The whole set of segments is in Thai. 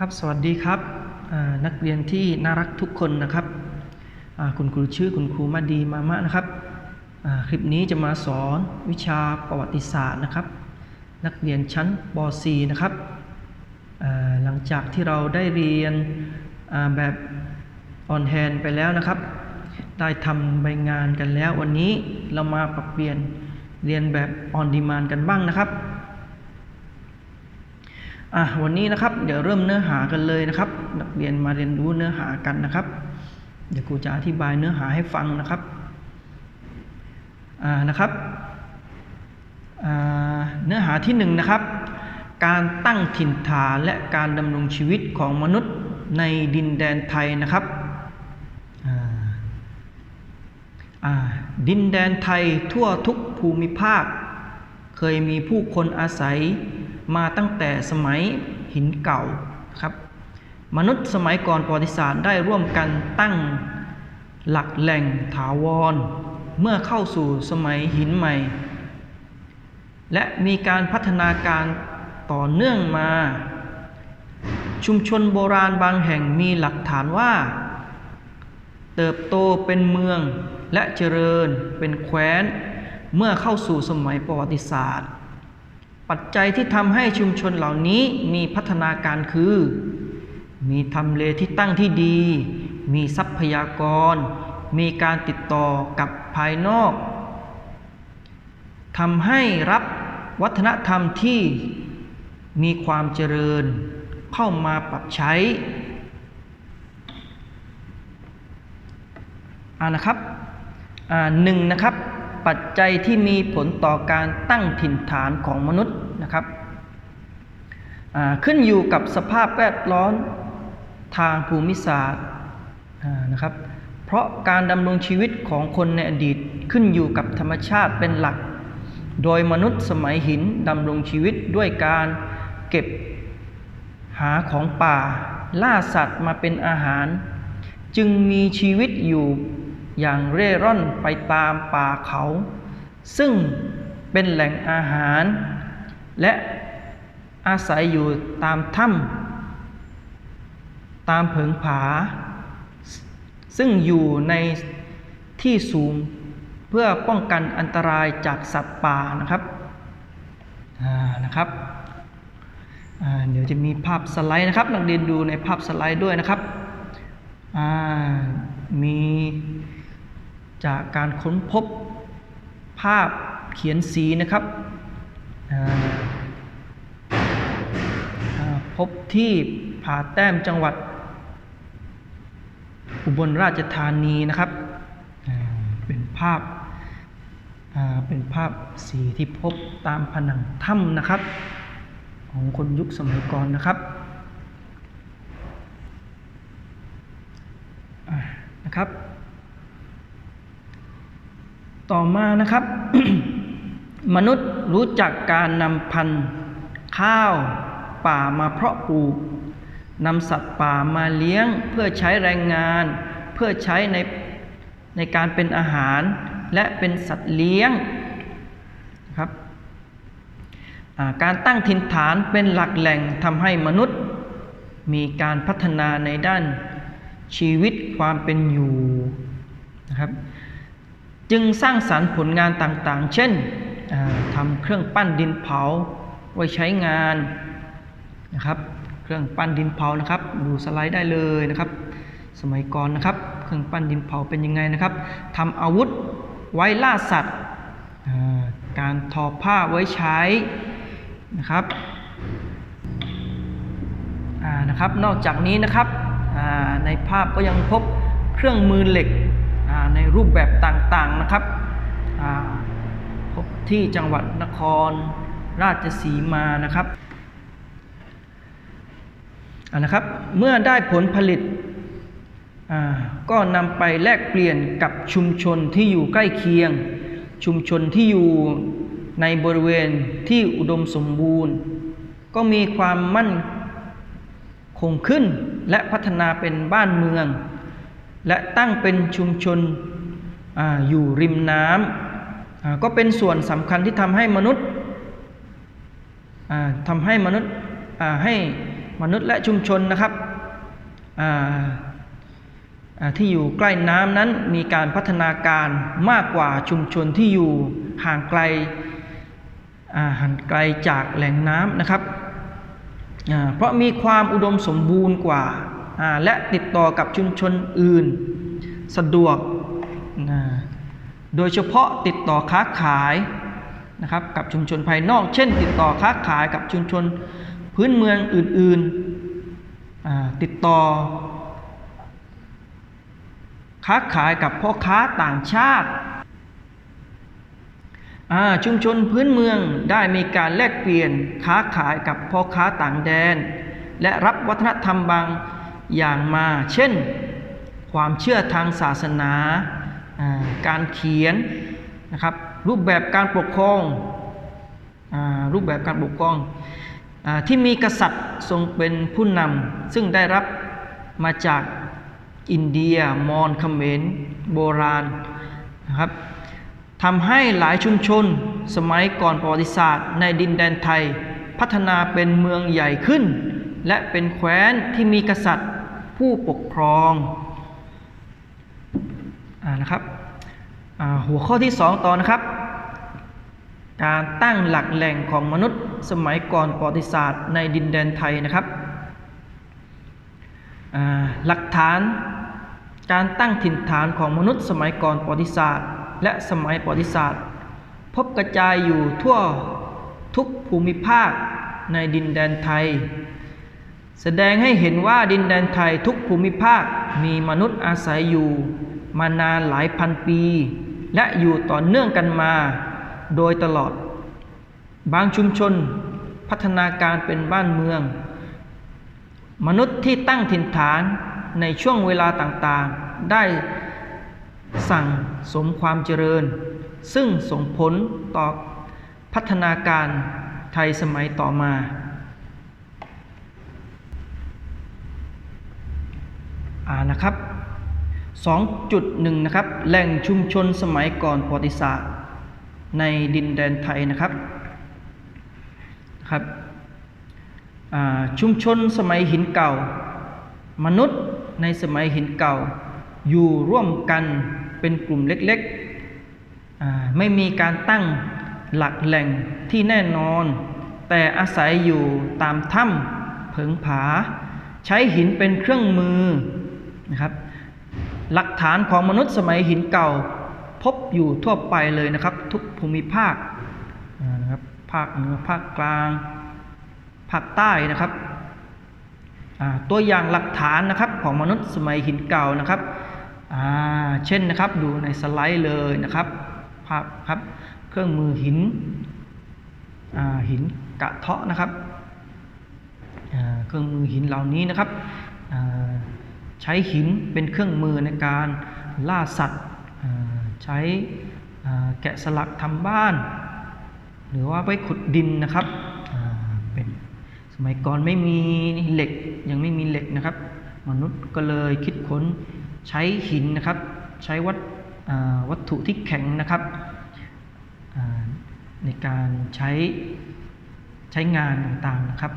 ครับสวัสดีครับนักเรียนที่น่ารักทุกคนนะครับคุณครูชื่อคุณครูมาดีมามะนะครับคลิปนี้จะมาสอนวิชาประวัติศาสตร์นะครับ นักเรียนชั้นป .4 นะครับหลังจากที่เราได้เรียนแบบออนแฮนไปแล้วนะครับ ได้ทำใบงานกันแล้ววันนี้เรามาปรับเปลี่ยนเรียนแบบออนดีมานกันบ้างนะครับ อะวันนี้นะครับเดี๋ยวเริ่มเนื้อหากันเลยนะครับ นักเรียนมาเรียนรู้เนื้อหากันนะครับ เดี๋ยวครูจะอธิบายเนื้อหาให้ฟังนะครับอ่านะครับอ่าเนื้อหาที่หนึ่งนะครับ การตั้งถิ่นฐานและการดำรงชีวิตของมนุษย์ในดินแดนไทยนะครับดินแดนไทยทั่วทุกภูมิภาค เคยมีผู้คนอาศัย มาตั้งแต่สมัยหินเก่าครับมนุษย์สมัยก่อนประวัติศาสตร์ได้ร่วมกันตั้งหลักแหล่งถาวร เมื่อเข้าสู่สมัยหินใหม่ และมีการพัฒนาการต่อเนื่องมา ชุมชนโบราณบางแห่งมีหลักฐานว่า เติบโตเป็นเมืองและเจริญเป็นแคว้น เมื่อเข้าสู่สมัยประวัติศาสตร์ ปัจจัยที่ทำให้ชุมชนเหล่านี้มีพัฒนาการคือ มีทำเลที่ตั้งที่ดี มีทรัพยากร มีการติดต่อกับภายนอกทำให้รับวัฒนธรรมที่มีความเจริญเข้ามาปรับใช้อ่านะครับอ่าหนึ่งนะครับ ปัจจัยที่มีผลต่อการตั้งถิ่นฐานของมนุษย์นะครับขึ้นอยู่กับสภาพแวดล้อมทางภูมิศาสตร์นะครับ เพราะการดำรงชีวิตของคนในอดีตขึ้นอยู่กับธรรมชาติเป็นหลัก โดยมนุษย์สมัยหินดำรงชีวิตด้วยการเก็บหาของป่า ล่าสัตว์มาเป็นอาหาร จึงมีชีวิตอยู่ อย่างเร่ร่อนไปตามป่าเขา ซึ่งเป็นแหล่งอาหาร และอาศัยอยู่ตามถ้ำตามเผิงผา ซึ่งอยู่ในที่สูงเพื่อป้องกันอันตรายจากสัตว์ป่านะครับอ่านะครับอ่าเดี๋ยวจะมีภาพสไลด์นะครับ นักเรียนดูในภาพสไลด์ด้วยนะครับอ่ามี จากการค้นพบภาพเขียนสีนะครับพบที่ผาแต้มจังหวัด อุบลราชธานีนะครับ เป็นภาพาเป็นภาพสีที่พบตามผนังถ้ำนะครับ ของคนยุคสมัยก่อนนะครับอ่านะครับ ต่อมานะครับ มนุษย์รู้จักการนำพันธุ์ข้าวป่ามาเพาะปลูกนำสัตว์ป่ามาเลี้ยงเพื่อใช้แรงงาน เพื่อใช้ในในการเป็นอาหารและเป็นสัตว์เลี้ยงนะครับการตั้งถิ่นฐานเป็นหลักแหล่งทำให้มนุษย์มีการพัฒนาในด้านชีวิตความเป็นอยู่นะครับ จึงสร้างสรรค์ผลงานต่างๆ เช่นอ่าทำเครื่องปั้นดินเผาไว้ใช้งานนะครับ เครื่องปั้นดินเผานะครับ ดูสไลด์ได้เลยนะครับ สมัยก่อนนะครับ เครื่องปั้นดินเผาเป็นยังไงนะครับทำอาวุธไว้ล่าสัตว์การทอผ้าไว้ใช้นะครับนะครับ นอกจากนี้นะครับในภาพก็ยังพบเครื่องมือเหล็ก ในรูปแบบต่างๆนะครับพบที่จังหวัดนครราชสีมานะครับอ่านะครับ เมื่อได้ผลผลิตก็นำไปแลกเปลี่ยนกับชุมชนที่อยู่ใกล้เคียง ชุมชนที่อยู่ในบริเวณที่อุดมสมบูรณ์ ก็มีความมั่นคงขึ้นและพัฒนาเป็นบ้านเมือง และตั้งเป็นชุมชนออยู่ริมน้ำก็เป็นส่วนสำคัญที่ทำให้มนุษย์ทำให้มนุษย์ให้มนุษย์และชุมชนนะครับที่อยู่ใกล้น้ำนั้นมีการพัฒนาการมากกว่าชุมชนที่อยู่ห่างไกลห่างไกลจากแหล่งน้ำนะครับ เพราะมีความอุดมสมบูรณ์กว่า และติดต่อกับชุมชนอื่น สะดวกโดยเฉพาะติดต่อค้าขายนะครับกับชุมชนภายนอก เช่น ติดต่อค้าขายกับชุมชนพื้นเมืองอื่นๆติดต่อ ค้าขายกับพ่อค้าต่างชาติชุมชนพื้นเมืองได้มีการแลกเปลี่ยนค้าขายกับพ่อค้าต่างแดน และรับวัฒนธรรมบาง อย่างมา เช่น ความเชื่อทางศาสนา การเขียนนะครับรูปแบบการปกครองอรูปแบบการปกครองอที่มีกษัตริย์ทรงเป็นผู้นำซึ่งได้รับมาจากอินเดียมอญเขมรโบราณนะครับทำให้หลายชุมชนสมัยก่อนประวัติศาสตร์ ในดินแดนไทย พัฒนาเป็นเมืองใหญ่ขึ้น และเป็นแคว้นที่มีกษัตริย์ผู้ปกครองอนะครับหัวข้อที่ 2 ต่อนะครับ การตั้งหลักแหล่งของมนุษย์สมัยก่อนประวัติศาสตร์ในดินแดนไทยนะครับหลักฐานการตั้งถิ่นฐานของมนุษย์สมัยก่อนประวัติศาสตร์ และสมัยประวัติศาสตร์ พบกระจายอยู่ทั่วทุกภูมิภาคในดินแดนไทย แสดงให้เห็นว่าดินแดนไทยทุกภูมิภาคมีมนุษย์อาศัยอยู่ มานานหลายพันปี และอยู่ต่อเนื่องกันมาโดยตลอด บางชุมชนพัฒนาการเป็นบ้านเมือง มนุษย์ที่ตั้งถิ่นฐานในช่วงเวลาต่างๆ ได้สั่งสมความเจริญ ซึ่งส่งผลต่อพัฒนาการไทยสมัยต่อมา อ่านะครับ 2.1 นะครับ แหล่งชุมชนสมัยก่อนประวัติศาสตร์ ในดินแดนไทยนะครับครับชุมชนสมัยหินเก่า มนุษย์ในสมัยหินเก่า อยู่ร่วมกันเป็นกลุ่มเล็กๆไม่มีการตั้งหลักแหล่งที่แน่นอน แต่อาศัยอยู่ตามถ้ำเผิงผา ใช้หินเป็นเครื่องมือ หลักฐานของมนุษย์สมัยหินเก่า พบอยู่ทั่วไปเลยนะครับ ทุกภูมิภาคนะครับภาคเหนือภาคกลาง ภาคใต้นะครับตัวอย่างหลักฐานนะครับของมนุษย์สมัยหินเก่านะครับเช่นนะครับดูในสไลด์เลยนะครับภาพครับเครื่องมือหินหินกระเทาะนะครับเครื่องมือหินเหล่านี้นะครับ ใช้หินเป็นเครื่องมือในการล่าสัตว์ ใช้แกะสลักทำบ้าน หรือว่าไว้ขุดดินนะครับเป็นสมัยก่อนไม่มีเหล็กยังไม่มีเหล็กนะครับ มนุษย์ก็เลยคิดค้นใช้หินนะครับ ใช้วัตวัตถุที่แข็งนะครับในการใช้ใช้งานต่างๆนะครับ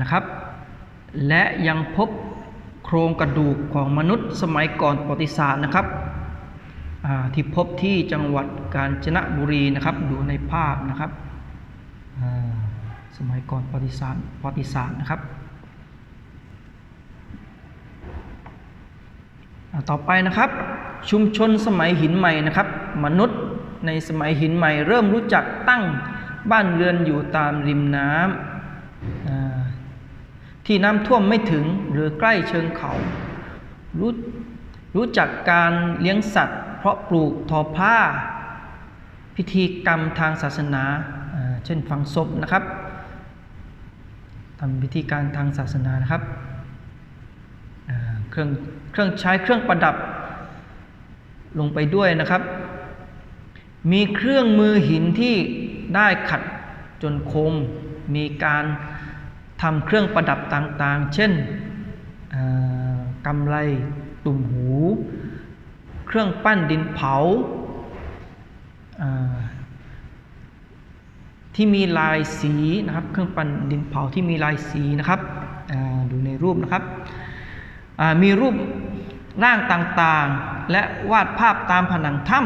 นะครับ และยังพบโครงกระดูกของมนุษย์สมัยก่อนประวัติศาสตร์นะครับที่พบที่จังหวัดกาญจนบุรีนะครับดูในภาพนะครับสมัยก่อนประวัติศาสตร์ประวัติศาสตร์นะครับต่อไปนะครับ ชุมชนสมัยหินใหม่นะครับ มนุษย์ในสมัยหินใหม่ เริ่มรู้จักตั้งบ้านเรือนอยู่ตามริมน้ำ ที่น้ำท่วมไม่ถึงหรือใกล้เชิงเขา รู้รู้จักการเลี้ยงสัตว์ เพราะปลูกทอผ้า พิธีกรรมทางศาสนา เช่นฝังศพนะครับทำพิธีการทางศาสนานะครับเครื่องเครื่องใช้เครื่องประดับลงไปด้วยนะครับ มีเครื่องมือหินที่ได้ขัดจนคม มีการ ทำเครื่องประดับต่างๆ เช่นกำไลตุ่มหู เครื่องปั้นดินเผา ที่มีลายสีนะครับ เครื่องปั้นดินเผาที่มีลายสีนะครับดูในรูปนะครับ มีรูปร่างต่างๆ และวาดภาพตามผนังถ้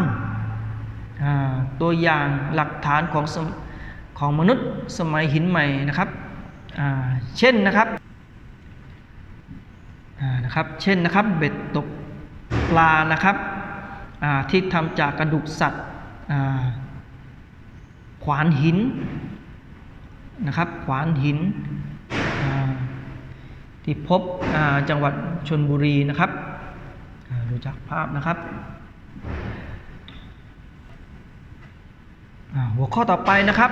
ำตัวอย่างหลักฐานของของมนุษย์สมัยหินใหม่นะครับ เช่นนะครับนะครับ เช่นนะครับเบ็ดตกปลานะครับที่ทำจากกระดูกสัตว์ขวานหินนะครับ ขวานหินที่พบจังหวัดชนบุรีนะครับดูจากภาพนะครับ หัวข้อต่อไปนะครับ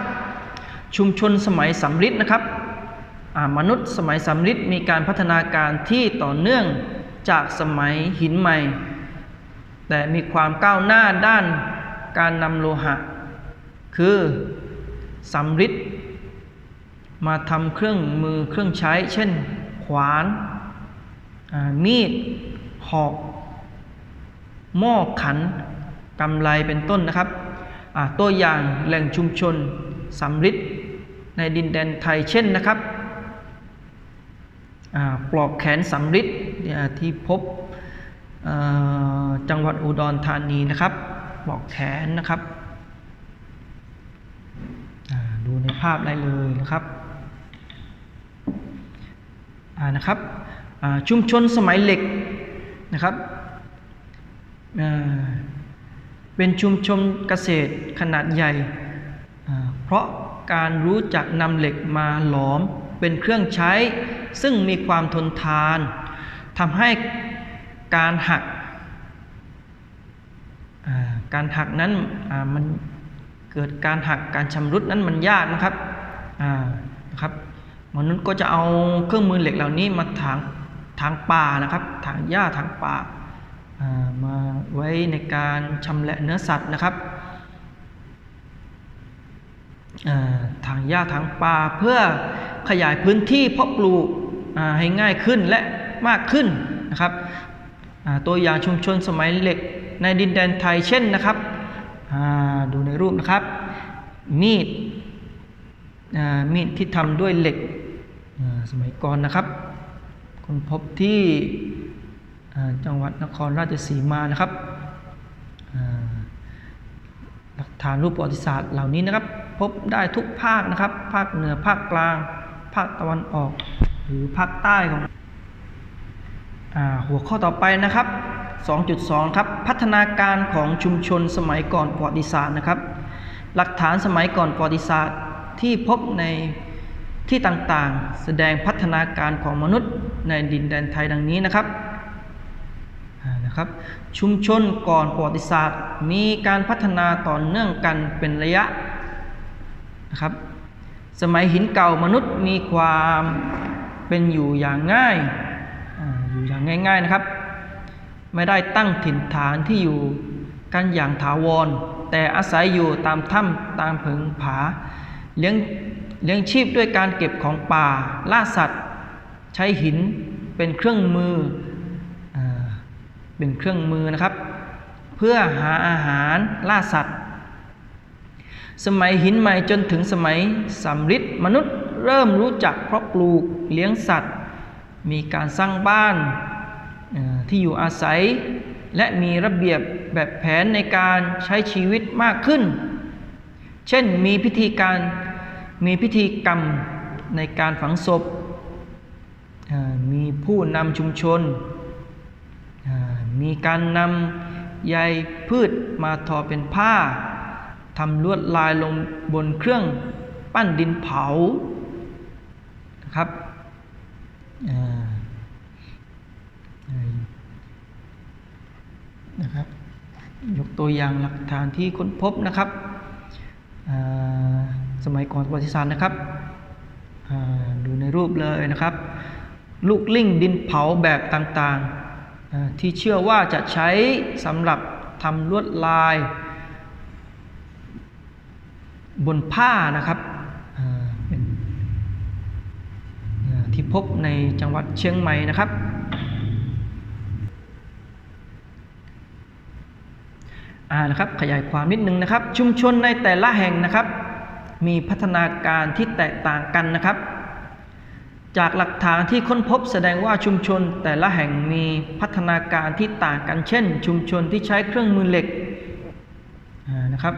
ชุมชนสมัยสำริดนะครับ มนุษย์สมัยสำริดมีการพัฒนาการที่ต่อเนื่องจากสมัยหินใหม่ แต่มีความก้าวหน้าด้านการนำโลหะ คือสำริดมาทำเครื่องมือเครื่องใช้ เช่น ขวาน มีด หอก หม้อขันกำไลเป็นต้นนะครับตัวอย่างแหล่งชุมชนสำริดในดินแดนไทยเช่นนะครับ ปลอกแขนสำริดที่พบจังหวัดอุดรธานีนะครับปลอกแขนนะครับดูในภาพได้เลยนะครับนะครับชุมชนสมัยเหล็กนะครับเป็นชุมชนเกษตรขนาดใหญ่ เพราะการรู้จักนำเหล็กมาหลอมเป็นเครื่องใช้ ซึ่งมีความทนทานทำให้การหักการหักนั้นมันเกิดการหักการชำรุดนั้นมันยากนะครับนะครับมนุษย์ก็จะเอาเครื่องมือเหล็กเหล่านี้มาถางทางป่านะครับถางหญ้าทางป่ามาไว้ในการชำแหละเนื้อสัตว์นะครับอ่าถางหญ้าทางป่าเพื่อขยายพื้นที่เพาะปลูก ให้ง่ายขึ้นและมากขึ้นนะครับตัวอย่างชุมชนสมัยเหล็กในดินแดนไทยเช่นนะครับดูในรูปนะครับ มีดมีดที่ทำด้วยเหล็กสมัยก่อนนะครับคนพบที่จังหวัดนครราชสีมานะครับหลักฐานรูปประวัติศาสตร์เหล่านี้นะครับ พบได้ทุกภาคนะครับ ภาคเหนือภาคกลาง ภาคตะวันออก หรือภาคใต้ของอหัวข้อต่อไปนะครับ 2.2 ครับ พัฒนาการของชุมชนสมัยก่อนประวัติศาสตร์นะครับ หลักฐานสมัยก่อนประวัติศาสตร์ที่พบในที่ต่างๆ แสดงพัฒนาการของมนุษย์ในดินแดนไทยดังนี้นะครับนะครับชุมชนก่อนประวัติศาสตร์ มีการพัฒนาต่อเนื่องกันเป็นระยะนะครับสมัยหินเก่ามนุษย์มีความ เป็นอยู่อย่างง่ายอยู่อย่างง่าย ๆนะครับ ไม่ได้ตั้งถิ่นฐานที่อยู่กันอย่างถาวร แต่อาศัยอยู่ตามถ้ำตามเพิงผาเลี้ยงเลี้ยงชีพด้วยการเก็บของป่าล่าสัตว์ ใช้หินเป็นเครื่องมืออเป็นเครื่องมือนะครับ เพื่อหาอาหารล่าสัตว์ สมัยหินใหม่จนถึงสมัยสำริดมนุษย์ เริ่มรู้จักเพราะปลูกเลี้ยงสัตว์ มีการสร้างบ้านที่อยู่อาศัย และมีระเบียบแบบแผนในการใช้ชีวิตมากขึ้น เช่นมีพิธีการมีพิธีกรรมในการฝังศพ มีผู้นำชุมชน มีการนำใยพืชมาทอเป็นผ้าทำลวดลายลงบนเครื่องปั้นดินเผา นะครับนะครับ ยกตัวอย่างหลักฐานที่ค้นพบนะครับสมัยก่อนประวัติศาสตร์นะครับดูในรูปเลยนะครับ ลูกลิ่งดินเผาแบบต่างๆ ที่เชื่อว่าจะใช้สำหรับทำลวดลาย บนผ้านะครับอ่าเป็นอ่าที่ พบในจังหวัดเชียงใหม่นะครับ อ่านะครับขยายความนิดนึงนะครับ ชุมชนในแต่ละแห่งนะครับ มีพัฒนาการที่แตกต่างกันนะครับ จากหลักฐานที่ค้นพบแสดงว่าชุมชนแต่ละแห่งมีพัฒนาการที่ต่างกัน เช่น ชุมชนที่ใช้เครื่องมือเหล็กนะครับ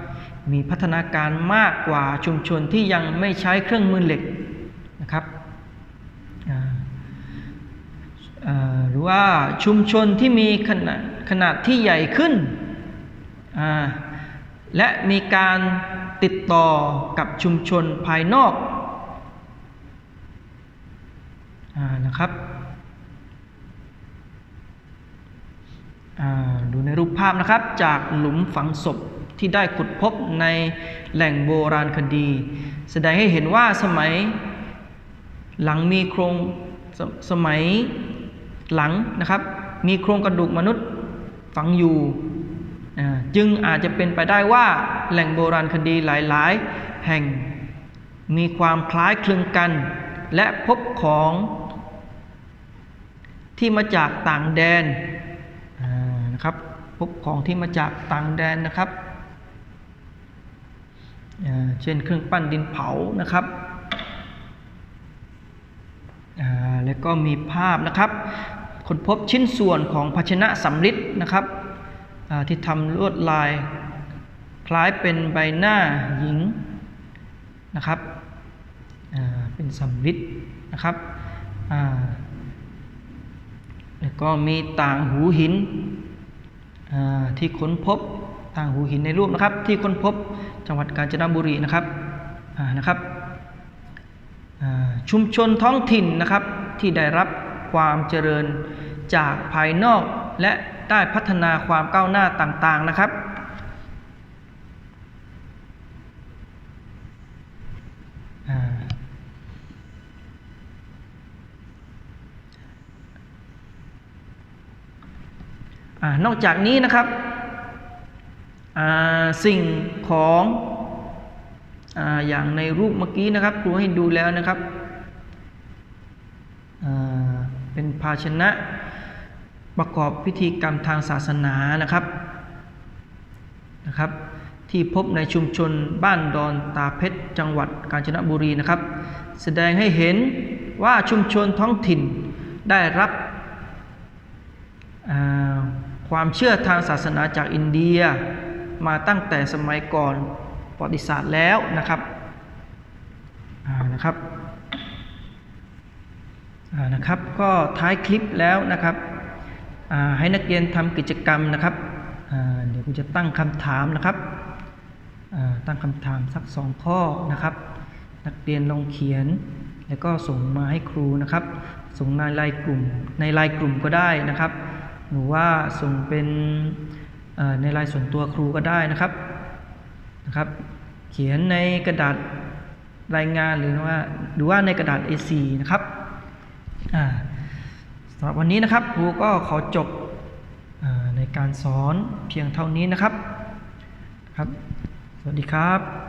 มีพัฒนาการมากกว่าชุมชนที่ยังไม่ใช้เครื่องมือเหล็กนะครับอ่าอ่า หรือว่าชุมชนที่มีขนาดขนาดที่ใหญ่ขึ้น และมีการติดต่อกับชุมชนภายนอกอนะครับดูในรูปภาพนะครับจากหลุมฝังศพที่ได้ขุดพบในแหล่งโบราณคดี แสดงให้เห็นว่าสมัยหลังมีโครงสสมัย หลังนะครับ มีโครงกระดูกมนุษย์ฝังอยู่ จึงอาจจะเป็นไปได้ว่าแหล่งโบราณคดีหลาย ๆ แห่ง มีความคล้ายคลึงกัน และพบของที่มาจากต่างแดนนะครับพบของที่มาจากต่างแดนนะครับ เช่นเครื่องปั้นดินเผานะครับ แล้วก็มีภาพนะครับ ค้นพบชิ้นส่วนของภาชนะสำริดนะครับที่ทำลวดลาย คล้ายเป็นใบหน้าหญิงนะครับเป็นสำริดนะครับแล้วก็มีต่างหูหินที่ค้นพบต่างหูหินในรูปนะครับ ที่ค้นพบจังหวัดกาญจนบุรีนะครับนะครับชุมชนท้องถิ่นนะครับที่ได้รับ ความเจริญจากภายนอกและได้พัฒนาความก้าวหน้าต่างๆนะครับออนอกจากนี้นะครับสิ่งของออย่างในรูปเมื่อกี้นะครับครูให้ดูแล้วนะครับอ่าเป็นภาชนะ ประกอบพิธีกรรมทางศาสนานะครับนะครับ ที่พบในชุมชนบ้านดอนตาเพชรจังหวัดกาญจนบุรีนะครับ แสดงให้เห็นว่าชุมชนท้องถิ่นได้รับความเชื่อทางศาสนาจากอินเดียมาตั้งแต่สมัยก่อนประวัติศาสตร์แล้วนะครับนะครับ นะครับ ก็ท้ายคลิปแล้วนะครับให้นักเรียนทำกิจกรรมนะครับเดี๋ยวผมจะตั้งคำถามนะครับตั้งคำถามสักสองข้อนะครับ นักเรียนลองเขียน แล้วก็ส่งมาให้ครูนะครับ ส่งในไลน์กลุ่มในไลน์กลุ่มก็ได้นะครับ หรือว่าส่งเป็นในไลน์ส่วนตัวครูก็ได้นะครับนะครับ เขียนในกระดาษรายงานหรือว่าหรือว่าในกระดาษ A4 นะครับ สำหรับวันนี้นะครับครูก็ขอจบอในการสอนเพียงเท่านี้นะครับครับ สวัสดีครับ